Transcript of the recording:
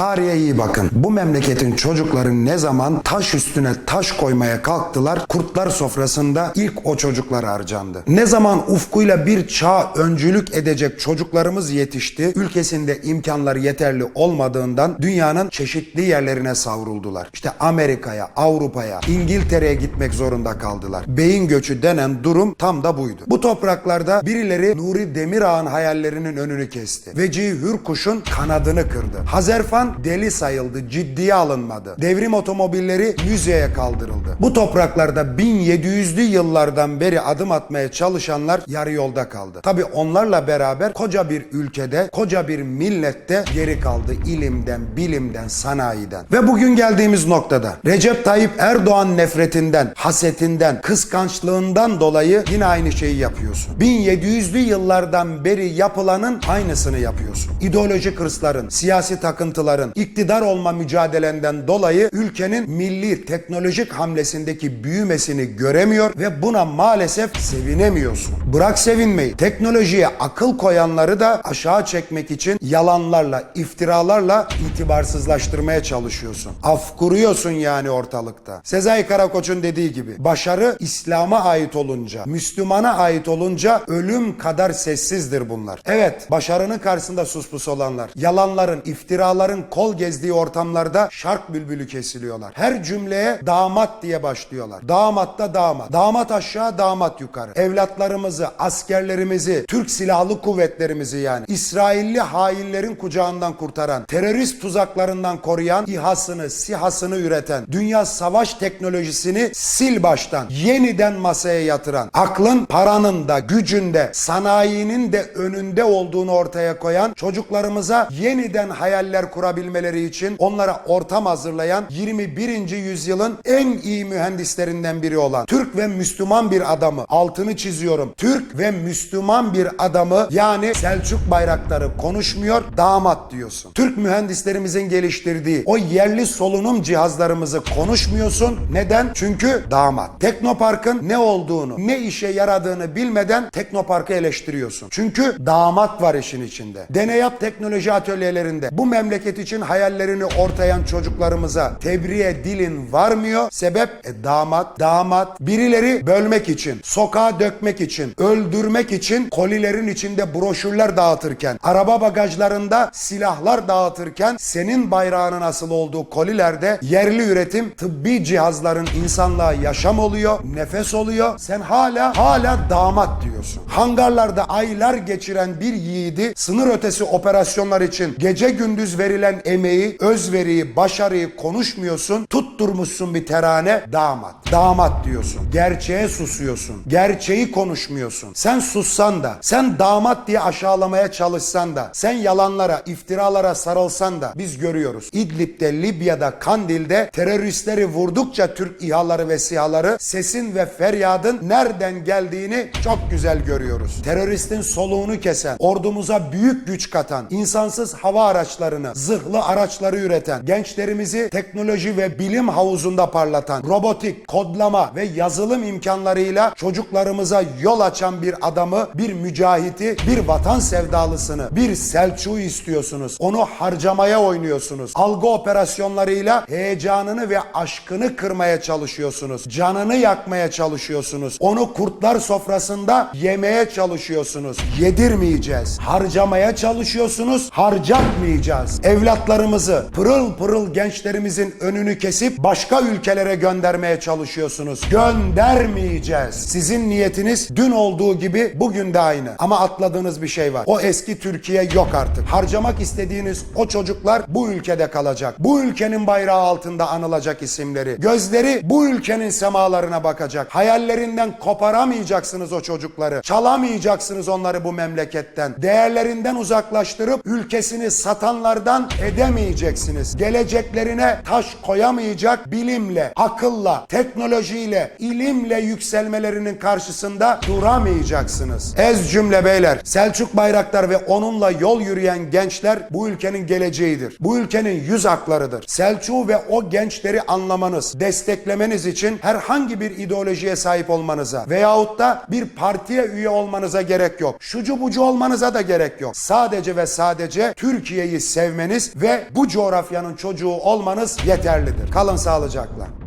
Tarihe iyi bakın. Bu memleketin çocukları ne zaman taş üstüne taş koymaya kalktılar, kurtlar sofrasında ilk o çocuklar harcandı. Ne zaman ufkuyla bir çağ öncülük edecek çocuklarımız yetişti, ülkesinde imkanlar yeterli olmadığından dünyanın çeşitli yerlerine savruldular. İşte Amerika'ya, Avrupa'ya, İngiltere'ye gitmek zorunda kaldılar. Beyin göçü denen durum tam da buydu. Bu topraklarda birileri Nuri Demirağ'ın hayallerinin önünü kesti. Vecihi Hürkuş'un kanadını kırdı. Hazerfan deli sayıldı, ciddiye alınmadı. Devrim otomobilleri müzeye kaldırıldı. Bu topraklarda 1700'lü yıllardan beri adım atmaya çalışanlar yarı yolda kaldı. Tabi onlarla beraber koca bir ülkede, koca bir millette geri kaldı ilimden, bilimden, sanayiden. Ve bugün geldiğimiz noktada Recep Tayyip Erdoğan nefretinden, hasetinden, kıskançlığından dolayı yine aynı şeyi yapıyorsun. 1700'lü yıllardan beri yapılanın aynısını yapıyorsun. İdeolojik hırsların, siyasi takıntıların, iktidar olma mücadelenden dolayı ülkenin milli teknolojik hamlesindeki büyümesini göremiyor ve buna maalesef sevinemiyorsun. Bırak sevinmeyi. Teknolojiye akıl koyanları da aşağı çekmek için yalanlarla, iftiralarla itibarsızlaştırmaya çalışıyorsun. Af kuruyorsun yani ortalıkta. Sezai Karakoç'un dediği gibi başarı İslam'a ait olunca, Müslümana ait olunca ölüm kadar sessizdir bunlar. Evet, başarının karşısında suspus olanlar, yalanların, iftiraların kol gezdiği ortamlarda şark bülbülü kesiliyorlar. Her cümleye damat diye başlıyorlar. Damat da damat. Damat aşağı, damat yukarı. Evlatlarımızı, askerlerimizi, Türk Silahlı Kuvvetlerimizi yani İsrailli hainlerin kucağından kurtaran, terörist tuzaklarından koruyan, İHA'sını, SİHA'sını üreten, dünya savaş teknolojisini sil baştan, yeniden masaya yatıran, aklın, paranın da, gücün de, sanayinin de önünde olduğunu ortaya koyan, çocuklarımıza yeniden hayaller kurabilmeleri için onlara ortam hazırlayan 21. yüzyılın en iyi mühendislerinden biri olan Türk ve Müslüman bir adamı altını çiziyorum. Türk ve Müslüman bir adamı yani Selçuk bayrakları konuşmuyor damat diyorsun. Türk mühendislerimizin geliştirdiği o yerli solunum cihazlarımızı konuşmuyorsun. Neden? Çünkü damat. Teknoparkın ne olduğunu, ne işe yaradığını bilmeden Teknopark'ı eleştiriyorsun. Çünkü damat var işin içinde. Deneyap teknoloji atölyelerinde bu memleket için hayallerini ortayan çocuklarımıza tebriğe dilin varmıyor. Sebep e, damat, damat. Birileri bölmek için, sokağa dökmek için, öldürmek için kolilerin içinde broşürler dağıtırken, araba bagajlarında silahlar dağıtırken senin bayrağının asılı olduğu kolilerde yerli üretim tıbbi cihazların insanlığa yaşam oluyor, nefes oluyor. Sen hala hala damat diyorsun. Hangarlarda aylar geçiren bir yiğidi sınır ötesi operasyonlar için gece gündüz verilen emeği, özveriyi, başarıyı konuşmuyorsun. Tutturmuşsun bir terane damat. Damat diyorsun. Gerçeğe susuyorsun. Gerçeği konuşmuyorsun. Sen sussan da, sen damat diye aşağılamaya çalışsan da, sen yalanlara, iftiralara sarılsan da biz görüyoruz. İdlib'de, Libya'da, Kandil'de teröristleri vurdukça Türk İHA'ları ve SİHA'ları sesin ve feryadın nereden geldiğini çok güzel görüyoruz. Teröristin soluğunu kesen, ordumuza büyük güç katan, insansız hava araçlarını, zırhlı araçları üreten, gençlerimizi teknoloji ve bilim havuzunda parlatan, robotik, kodlama ve yazılım imkanlarıyla çocuklarımıza yol açan bir adamı, bir mücahiti, bir vatan sevdalısını, bir Selçuk'u istiyorsunuz. Onu harcamaya oynuyorsunuz. Algı operasyonlarıyla heyecanını ve aşkını kırmaya çalışıyorsunuz. Canını yakmaya çalışıyorsunuz. Onu kurtlar sofrasında yemeye çalışıyorsunuz. Yedirmeyeceğiz. Harcamaya çalışıyorsunuz. Harcatmayacağız. Evlatlarımızı, pırıl pırıl gençlerimizin önünü kesip başka ülkelere göndermeye çalışıyorsunuz. Göndermeyeceğiz. Sizin niyetiniz dün olduğu gibi bugün de aynı. Ama atladığınız bir şey var. O eski Türkiye yok artık. Harcamak istediğiniz o çocuklar bu ülkede kalacak. Bu ülkenin bayrağı altında anılacak isimleri. Gözleri bu ülkenin semalarına bakacak. Hayallerinden koparamayacaksınız o çocukları. Çalamayacaksınız onları bu memleketten. Değerlerinden uzaklaştırıp ülkesini satanlardan edemeyeceksiniz. Geleceklerine taş koyamayacak bilimle, akılla, teknolojiyle, ilimle yükselmelerinin karşısında duramayacaksınız. Ez cümle beyler. Selçuk Bayraktar ve onunla yol yürüyen gençler bu ülkenin geleceğidir. Bu ülkenin yüz haklarıdır. Selçuk'u ve o gençleri anlamanız, desteklemeniz için herhangi bir ideolojiye sahip olmanıza veyahut da bir partiye üye olmanıza gerek yok. Şucu bucu olmanıza da gerek yok. Sadece ve sadece Türkiye'yi sevmeniz ve bu coğrafyanın çocuğu olmanız yeterlidir. Kalın sağlıcakla.